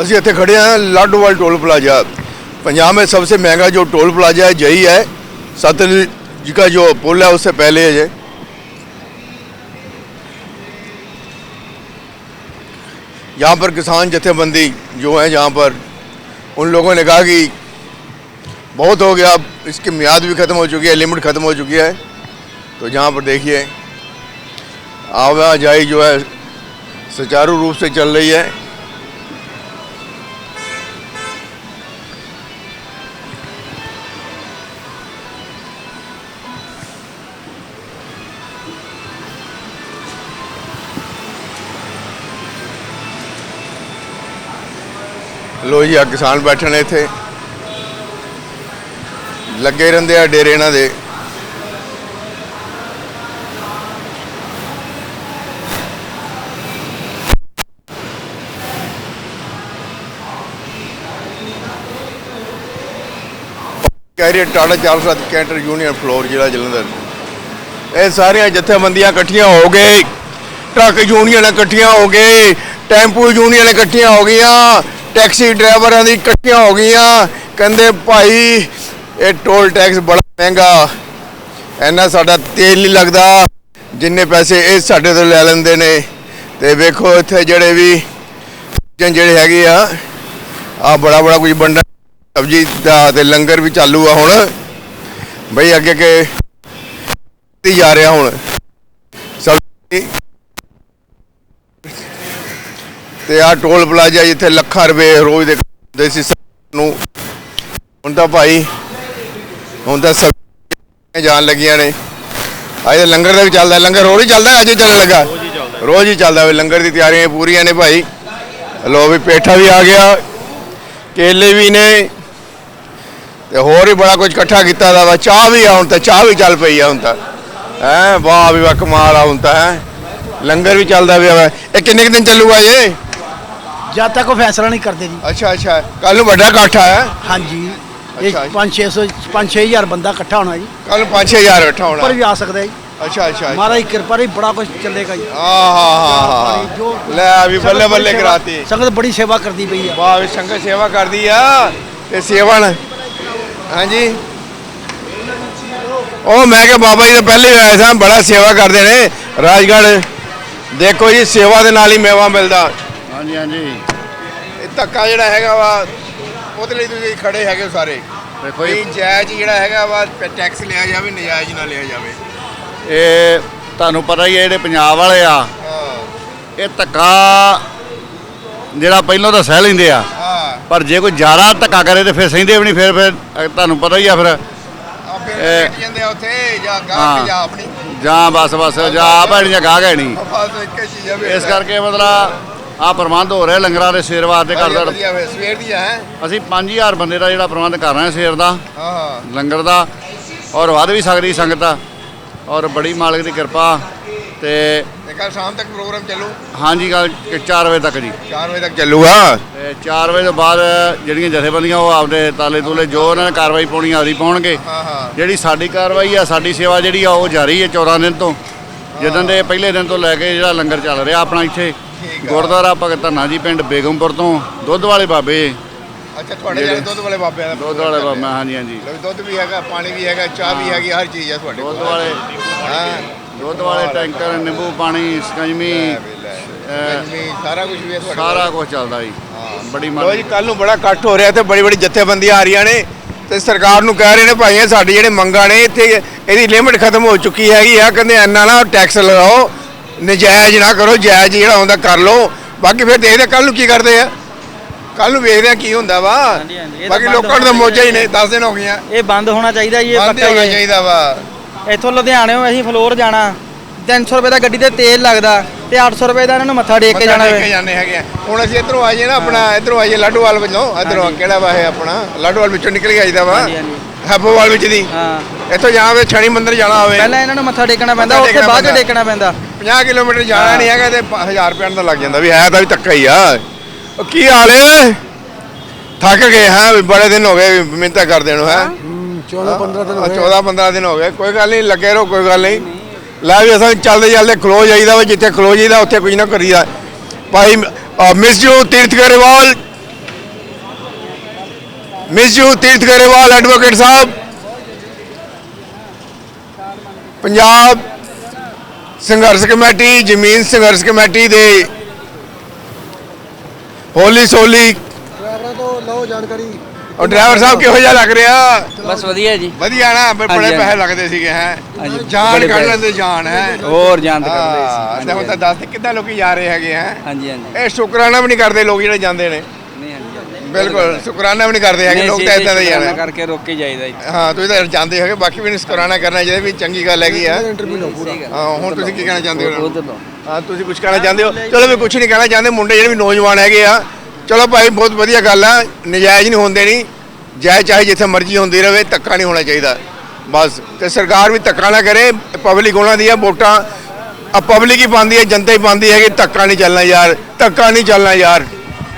ਅਸੀਂ ਇੱਥੇ खड़े हैं लाडोवाल टोल प्लाजा पंजाब में सबसे महंगा जो टोल प्लाजा है यही है सतलुज जी का जो पुल है उससे पहले है ये यहाँ पर किसान जथेबंदी जो है यहाँ पर उन लोगों ने कहा कि बहुत हो गया अब इसकी मियाद भी ख़त्म हो चुकी है लिमिट ख़त्म हो चुकी है तो यहाँ पर देखिए आवाजाही जो है सुचारू रूप से चल रही है ਲੋ ਜੀ ਆ ਕਿਸਾਨ ਬੈਠੇ ਨੇ ਇੱਥੇ। ਲੱਗੇ ਰਹਿੰਦੇ ਆ ਡੇਰੇ ਇਹਨਾਂ ਦੇ। Carrier Tata 407 canter union floor, ਜ਼ਿਲ੍ਹਾ ਜਲੰਧਰ। ਇਹ ਸਾਰੀਆਂ ਜਥੇਬੰਦੀਆਂ ਇਕੱਠੀਆਂ ਹੋ ਗਏ। ਟਰੱਕ ਯੂਨੀਅਨ ਇਕੱਠੀਆਂ ਹੋ ਗਏ। ਟੈਂਪੂ ਯੂਨੀਅਨ ਇਕੱਠੀਆਂ ਹੋ ਗਈਆਂ। ਟੈਕਸੀ ਡਰਾਈਵਰਾਂ ਦੀ ਇਕੱਠੀਆਂ ਹੋ ਗਈਆਂ। ਕਹਿੰਦੇ, ਭਾਈ, ਇਹ ਟੋਲ ਟੈਕਸ ਬੜਾ ਮਹਿੰਗਾ। ਇੰਨਾ ਸਾਡਾ ਤੇਲ ਨਹੀਂ ਲੱਗਦਾ। ਜਿੰਨੇ ਪੈਸੇ ਇਹ ਸਾਡੇ ਤੋਂ ਲੈ ਲੈਂਦੇ ਨੇ। ਤੇ ਵੇਖੋ ਇੱਥੇ ਜਿਹੜੇ ਵੀ ਜਿਹੜੇ ਹੈਗੇ ਆ ਆ ਬੜਾ ਬੜਾ ਕੁਝ ਬੰਦਾ ਸਬਜੀ ਦਾ ਤੇ ਲੰਗਰ ਵੀ ਚਾਲੂ ਆ ਹੁਣ। ਬਈ ਅੱਗੇ ਕੇ ਜਾ ਰਿਹਾ ਹੁਣ। ਸਬਜ਼ੀ ਤੇ ਆ ਟੋਲ ਪਲਾਜ਼ਾ ਜਿੱਥੇ ਲੱਖਾਂ ਰੁਪਏ ਰੋਜ਼ ਦੇ ਦੇ ਸੀ ਨੂੰ ਹੁਣ ਤਾਂ ਭਾਈ ਹੁਣ ਤਾਂ ਸਬਜ਼ੀਆਂ ਜਾਣ ਲੱਗੀਆਂ ਨੇ। ਅੱਜ ਲੰਗਰ ਦਾ ਵੀ ਚੱਲਦਾ ਲੰਗਰ ਰੋਜ਼ ਹੀ ਚੱਲਦਾ ਅੱਜ ਹੀ ਚੱਲਣ ਲੱਗਾ। ਰੋਜ਼ ਹੀ ਚੱਲਦਾ। ਵੇ ਲੰਗਰ ਦੀ ਤਿਆਰੀਆਂ ਪੂਰੀਆਂ ਨੇ ਭਾਈ। ਲੋ ਵੀ ਪੇਠਾ ਵੀ ਆ ਗਿਆ ਕੇਲੇ ਵੀ ਨੇ ਤੇ ਹੋਰ ਵੀ ਬੜਾ ਕੁਝ ਇਕੱਠਾ ਕੀਤਾ ਦਾ ਵਾ। ਚਾਹ ਵੀ ਆ ਹੁਣ ਤਾਂ ਚਾਹ ਵੀ ਚੱਲ ਪਈ ਆ ਹੁਣ ਤਾਂ। ਹੈ ਵਾਹ ਵੀ ਵਾਹ ਕਮਾਲ ਆ ਹੁਣ ਤਾਂ ਹੈ। ਲੰਗਰ ਵੀ ਚੱਲਦਾ ਪਿਆ ਵਾ। ਇਹ ਕਿੰਨੇ ਕੁ ਦਿਨ ਚੱਲੂਗਾ ਇਹ? ਜਦ ਤੱਕ ਉਹ ਫੈਸਲਾ ਨਹੀਂ ਕਰਦੇ ਜੀ। ਅੱਛਾ ਅੱਛਾ। ਕੱਲ ਨੂੰ ਵੱਡਾ ਇਕੱਠ ਆ ਹਾਂਜੀ। ਅੱਛਾ ਇਹ ਜੀ। 5-600 5-6000 ਬੰਦਾ ਇਕੱਠਾ ਹੋਣਾ ਜੀ। ਕੱਲ 5-6000 ਇਕੱਠਾ ਉੱਪਰ ਹੋਣਾ ਵੀ ਆ ਸਕਦਾ ਜੀ। ਅੱਛਾ ਅੱਛਾ ਮਹਾਰਾਜ ਦੀ ਕਿਰਪਾ ਰਹੀ ਬੜਾ ਕੁਝ ਚੱਲੇਗਾ ਜੀ। ਹਾਂ ਹਾਂ ਹਾਂ ਲੈ ਵੀ ਬੱਲੇ ਸੰਗਤ ਬੱਲੇ ਬੜੀ ਕਰਾਤੀ। ਸੇਵਾ- ਸੰਗਤ ਬੜੀ ਸੇਵਾ ਕਰਦੀ ਪਈ ਆ। ਵਾਹ ਵੀ ਸੰਗਤ ਸੇਵਾ ਕਰਦੀ ਆ। ਤੇ ਸੇਵਨ ਹਾਂਜੀ। ਉਹ ਮੈਂ ਕਿਹਾ ਬਾਬਾ ਜੀ ਤਾਂ ਪਹਿਲੇ ਹੀ ਆਏ ਸਾਂ ਬੜਾ ਸੇਵਾ ਕਰਦੇ ਨੇ। ਰਾਜਗੜ੍ਹ। ਦੇਖੋ ਜੀ ਸੇਵਾ ਦੇ ਨਾਲ ਹੀ ਮੇਵਾ ਮਿਲਦਾ। ਹਾਂਜੀ ਹਾਂਜੀ। ਧੱਕਾ ਜਿਹੜਾ ਹੈਗਾ ਵਾ ਉਹਦੇ ਲਈ ਤੁਸੀਂ ਖੜੇ ਹੈਗੇ ਹੋ ਸਾਰੇ। ਦੇਖੋ ਜੀ। ਜਾਇਜ਼ ਜਿਹੜਾ ਹੈਗਾ ਵਾ ਟੈਕਸ ਲਿਆ ਜਾਵੇ ਨਜਾਇਜ਼ ਨਾ ਲਿਆ ਜਾਵੇ। ਇਹ ਤੁਹਾਨੂੰ ਪਤਾ ਹੀ ਹੈ ਜਿਹੜੇ ਪੰਜਾਬ ਵਾਲੇ ਆ ਇਹ ਧੱਕਾ ਜਿਹੜਾ ਪਹਿਲਾਂ ਤਾਂ ਸਹਿ ਲੈਂਦੇ ਆ। ਪਰ ਜੇ ਕੋਈ ਜ਼ਿਆਦਾ ਧੱਕਾ ਕਰੇ ਤੇ ਫਿਰ ਸਹਿੰਦੇ ਵੀ ਨਹੀਂ ਫਿਰ ਫਿਰ ਤੁਹਾਨੂੰ ਪਤਾ ਹੀ ਆ ਫਿਰ। ਇਹ- ਜਾਂਦੇ ਆ ਉੱਥੇ ਜਾਂ ਗਾਹ ਹਾਂ। ਜਾਂ ਆਪਣੀ। ਜਾਂ ਬਸ ਬਸ ਜਾਂ ਆ ਭੈਣੀਆਂ ਗਾਹ ਆ ਇਸ ਕਰਕੇ ਮਤਲਬ ਆ ਪ੍ਰਬੰਧ ਹੋ ਰਿਹਾ ਲੰਗਰਾਂ ਦੇ ਸੇਰ ਵਾਸਤੇ ਵਧੀਆ ਕਰਦਾ ਵਧੀਆ ਵੇ ਸਵੇਰ ਦੀ ਹੈ? ਅਸੀਂ 5000 ਬੰਦੇ ਦਾ ਜਿਹੜਾ ਪ੍ਰਬੰਧ ਕਰ ਰਹੇ ਹਾਂ ਸੇਰ ਦਾ ਹਾਂ ਹਾਂ। ਲੰਗਰ ਦਾ ਔਰ ਵੱਧ ਵੀ ਸਕਦੀ ਸੰਗਤ ਆ। ਔਰ ਬੜੀ ਮਾਲਕ ਦੀ ਕਿਰਪਾ ਤੇ ਕੱਲ ਸ਼ਾਮ ਤੱਕ ਪ੍ਰੋਗਰਾਮ ਚੱਲੂ? ਹਾਂਜੀ ਗੱਲ 4 ਵਜੇ ਤੱਕ ਜੀ। 4 ਵਜੇ ਤੱਕ ਚੱਲੂਗਾ ਤੇ 4 ਵਜੇ ਤੋਂ ਬਾਅਦ ਜਿਹੜੀਆਂ ਜਥੇਬੰਦੀਆਂ ਉਹ ਆਪਦੇ ਤਾਲੇ ਤੂਲੇ ਜੋ ਉਹਨਾਂ ਨੇ ਕਾਰਵਾਈ ਪਾਉਣੀ ਆਦੀ ਪਾਉਣਗੇ। ਜਿਹੜੀ ਸਾਡੀ ਕਾਰਵਾਈ ਆ ਸਾਡੀ ਸੇਵਾ ਜਿਹੜੀ ਆ ਉਹ ਜਾਰੀ ਹੈ 14 ਦਿਨ ਤੋਂ। ਜਦੋਂ ਦੇ ਪਹਿਲੇ ਦਿਨ ਤੋਂ ਲੈ ਕੇ ਜਿਹੜਾ ਲੰਗਰ ਚੱਲ ਰਿਹਾ ਆਪਣਾ ਇੱਥੇ। ਆ। ਗੁਰਦੁਆਰਾ ਭਗਤ ਧੰਨਾ ਜੀ ਪਿੰਡ ਬੇਗਮਪੁਰ ਤੋਂ ਦੁੱਧ ਵਾਲੇ ਬਾਬੇ। ਅੱਛਾ ਤੁਹਾਡੇ ਜਿਹੜੇ ਦੁੱਧ ਵਾਲੇ ਬਾਬਿਆਂ ਦਾ ਦੁੱਧ ਵਾਲੇ ਬਾਬੇ ਹਾਂਜੀ ਹਾਂਜੀ। ਲਓ ਦੁੱਧ ਵੀ ਹੈਗਾ ਪਾਣੀ ਵੀ ਹੈਗਾ ਚਾਹ ਵੀ ਹੈਗੀ ਹਰ ਚੀਜ਼ ਹੈ ਤੁਹਾਡੇ ਦੁੱਧ ਕੋਲ। ਵਾਲੇ ਹਾਂ। ਦੁੱਧ ਵਾਲੇ ਟੈਂਕਰ ਨਿੰਬੂ ਪਾਣੀ ਸਕੰਜਮੀ ਸਾਰਾ ਕੁਝ ਵੀ ਹੈ ਤੁਹਾਡੇ ਸਾਰਾ ਕੁਝ ਚੱਲਦਾ ਜੀ। ਬੜੀ ਲੋ ਜੀ ਮਨ ਕੱਲ ਨੂੰ ਬੜਾ ਇਕੱਠ ਹੋ ਰਿਹਾ ਤੇ ਬੜੀ ਬੜੀ ਜਥੇਬੰਦੀਆਂ ਆ ਰਹੀਆਂ ਨੇ ਤੇ ਸਰਕਾਰ ਨੂੰ ਕਹਿ ਰਹੇ ਨੇ ਭਾਈਆਂ ਸਾਡੇ ਜਿਹੜੇ ਮੰਗਾਂ ਨੇ ਇੱਥੇ ਇਹਦੀ ਲਿਮਿਟ ਖਤਮ ਹੋ ਚੁੱਕੀ ਹੈਗੀ ਆ। ਕਹਿੰਦੇ ਇੰਨਾ ਨਾ ਟੈਕਸ ਲਗਾਓ। ਨਜਾਇਜ਼ ਨਾ ਕਰੋ ਜਾਇਜ਼ ਜਿਹੜਾ ਹੁੰਦਾ ਕਰ ਲਓ। ਬਾਕੀ ਫਿਰ ਦੇਖਦੇ ਕੱਲ ਨੂੰ ਕੀ ਕਰਦੇ ਆ। ਕੱਲ ਨੂੰ ਵੇਖਦੇ ਆ ਕੀ ਹੁੰਦਾ ਵਾ। ਹਾਂਜੀ, ਹਾਂਜੀ, ਇਹ ਤਾਂ ਬਾਕੀ ਬੰਦ ਲੋਕਾਂ ਨੂੰ ਤਾਂ ਹੋਣਾ ਮੋਜਾ ਹੀ ਨੇ 10 ਦਿਨ ਹੋ ਗਈਆਂ। ਇਹ ਬੰਦ ਹੋਣਾ ਚਾਹੀਦਾ ਜੀ ਇਹ ਬੰਦ ਪੱਕਾ ਹੋਣਾ ਹੀ। ਹੈ। ਚਾਹੀਦਾ ਵਾ। ਇੱਥੋਂ ਲੁਧਿਆਣੇੋਂ ਅਸੀਂ ਫਲੋਰ ਜਾਣਾ। 300 ਰੁਪਏ ਦਾ ਗੱਡੀ ਤੇ ਤੇਲ ਲੱਗਦਾ ਤੇ 800 ਰੁਪਏ ਦਾ ਇਹਨਾਂ ਨੂੰ ਮੱਥਾ ਟੇਕ ਕੇ ਮੱਥਾ ਜਾਣਾ ਟੇਕ ਕੇ ਵੇ ਜਾਂਦੇ ਹੈਗੇ ਆ। ਹੁਣ ਅਸੀਂ ਇਧਰੋਂ ਆਈਏ ਨਾ ਆਪਣਾ ਇਧਰੋਂ ਆਈਏ ਲਾਡੋਵਾਲ ਵੱਲੋਂ। ਇਧਰੋਂ ਕਿਹੜਾ ਵਾ ਇਹ ਆਪਣਾ? ਲਾਡੋਵਾਲ ਵਿੱਚੋਂ ਨਿਕਲ ਕੇ ਆਈਦਾ ਵਾ। ਹਾਂਜੀ, ਹਾਂਜੀ। ਹੈਪੋਵਾਲ ਵਿੱਚ ਦੀ। ਹਾਂ। ਇੱਥੋਂ ਜਾਵੇ ਛਣੀ ਮੰਦਿਰ ਜਾਣਾ ਹੋਵੇ। ਪਹਿਲਾਂ ਇਹਨਾਂ ਨੂੰ ਮੱਥਾ ਟੇਕਣਾ ਪੈਂਦਾ ਮੱਥਾ ਟੇਕਣਾ ਬਾਅਦ ਚ ਪੈਂਦਾ। ਟੇਕਣਾ ਪੈਂਦਾ। 50 ਕਿਲੋਮੀਟਰ ਜਾਣਾ ਨਹੀਂ ਹੈਗਾ ਤੇ 1000 ਰੁਪਏ ਦਾ ਲੱਗ ਜਾਂਦਾ ਵੀ ਹੈ ਤਾਂ ਵੀ ਧੱਕਾ ਹੀ ਆ। ਉਹ ਕੀ ਹਾਲ ਹੈ? ਥੱਕ ਗਏ ਹਾਂ ਵੀ ਬੜੇ ਦਿਨ ਹੋ ਗਏ ਮਿਹਨਤਾਂ ਕਰਦੇ ਨੂੰ ਹੈ? 14 15 ਦਿਨ 14 15 ਦਿਨ ਹੋ ਗਏ। ਕੋਈ ਗੱਲ ਨਹੀਂ ਲੱਗੇ ਰਹੋ ਕੋਈ ਗੱਲ ਨਹੀਂ। ਲੈ ਵੀ ਅਸਾਂ ਚੱਲਦੇ ਚੱਲਦੇ ਖਲੋ ਜਾਈਦਾ ਵਾ ਜਿੱਥੇ ਖਲੋ ਜਾਈਦਾ ਉੱਥੇ ਕੁਝ ਨਾ ਕਰੀਦਾ ਭਾਈ ਮਿਸ ਜੋ ਤੀਰਥ ਗਰੇਵਾਲ। ਮਿਸ ਯੂ ਤੀਰਥ ਗਰੇਵਾਲ ਐਡਵੋਕੇਟ ਸਾਹਿਬ। ਪੰਜਾਬ ਸੰਘਰਸ਼ ਕਮੇਟੀ ਜ਼ਮੀਨ ਸੰਘਰਸ਼ ਕਮੇਟੀ ਦੇ ਹੋਲੀ ਸੋਲੀ। ਡਰਾਈਵਰਾਂ ਤੋਂ ਲਓ ਜਾਣਕਾਰੀ। ਔਰ ਡਰਾਈਵਰ ਸਾਹਿਬ ਕਿਹੋ ਜਿਹਾ ਲੱਗ ਰਿਹਾ? ਬਸ ਵਧੀਆ ਜੀ। ਵਧੀਆ ਨਾ ਬੜੇ ਹਾਂਜੀ, ਪੈਸੇ ਹਾਂਜੀ। ਲੱਗਦੇ ਸੀਗੇ ਹੈ। ਹਾਂਜੀ, ਜਾਨ ਬੜੇ ਕੱਢ ਪੈਸੇ। ਲੈਂਦੇ ਜਾਨ ਹੈ। ਹੋਰ ਜਾਨ ਤੇ ਕਰਦੇ ਸੀ। ਤੇ ਹੁਣ ਤਾਂ ਦੱਸ ਕਿੱਦਾਂ ਲੋਕੀ ਜਾ ਰਹੇ ਹੈਗੇ ਹੈ। ਹਾਂਜੀ ਹਾਂਜੀ। ਇਹ ਸ਼ੁਕਰਾਨਾ ਵੀ ਨਹੀਂ ਕਰਦੇ ਲੋਕ ਜਿਹੜੇ ਜਾਂਦੇ ਨੇ। ਹਾਂਜੀ ਬਿਲਕੁਲ ਸ਼ੁਕਰਾਨਾ ਵੀ ਨਹੀਂ ਕਰਦੇ ਹੈਗੇ ਲੋਕ ਤਾਂ ਇਦਾਂ ਦੇ ਹੀ ਜਾਣਾ ਜਾਣਾ। ਕਰਕੇ ਰੋਕ ਕੇ ਜਾਈਦਾ ਹਾਂ ਤੁਸੀਂ ਤਾਂ ਜਾਂਦੇ ਹੈਗੇ ਬਾਕੀ ਵੀ ਨਹੀਂ ਸ਼ੁਕਰਾਨਾ ਕਰਨਾ ਚਾਹੀਦਾ ਵੀ ਚੰਗੀ ਗੱਲ ਹੈਗੀ ਆ। ਹਾਂ ਹੁਣ ਤੁਸੀਂ ਕੀ ਕਹਿਣਾ ਚਾਹੁੰਦੇ ਹੋ? ਹਾਂ ਤੁਸੀਂ ਕੁਝ ਕਹਿਣਾ ਚਾਹੁੰਦੇ ਹੋ? ਚਲੋ ਵੀ ਕੁਝ ਨਹੀਂ ਕਹਿਣਾ ਚਾਹੁੰਦੇ ਮੁੰਡੇ ਜਿਹੜੇ ਵੀ ਨੌਜਵਾਨ ਹੈਗੇ ਆ ਚਲੋ ਭਾਈ ਬਹੁਤ ਵਧੀਆ ਗੱਲ ਆ ਨਜਾਇਜ਼ ਨਹੀਂ ਹੁੰਦੇ ਨਹੀਂ। ਜਾਇਜ਼ ਚਾਹੇ ਜਿੱਥੇ ਮਰਜ਼ੀ ਹੁੰਦੀ ਰਹੇ ਧੱਕਾ ਨਹੀਂ ਹੋਣਾ ਚਾਹੀਦਾ। ਬਸ ਤੇ ਸਰਕਾਰ ਵੀ ਧੱਕਾ ਨਾ ਕਰੇ ਪਬਲਿਕ ਉਹਨਾਂ ਦੀ ਆ ਵੋਟਾਂ ਆ ਪਬਲਿਕ ਹੀ ਪਾਉਂਦੀ ਹੈ ਜਨਤਾ ਹੀ ਪਾਉਂਦੀ ਹੈ ਕਿ ਧੱਕਾ ਨਹੀਂ ਚੱਲਣਾ ਯਾਰ ਧੱਕਾ ਨਹੀਂ ਚੱਲਣਾ ਯਾਰ।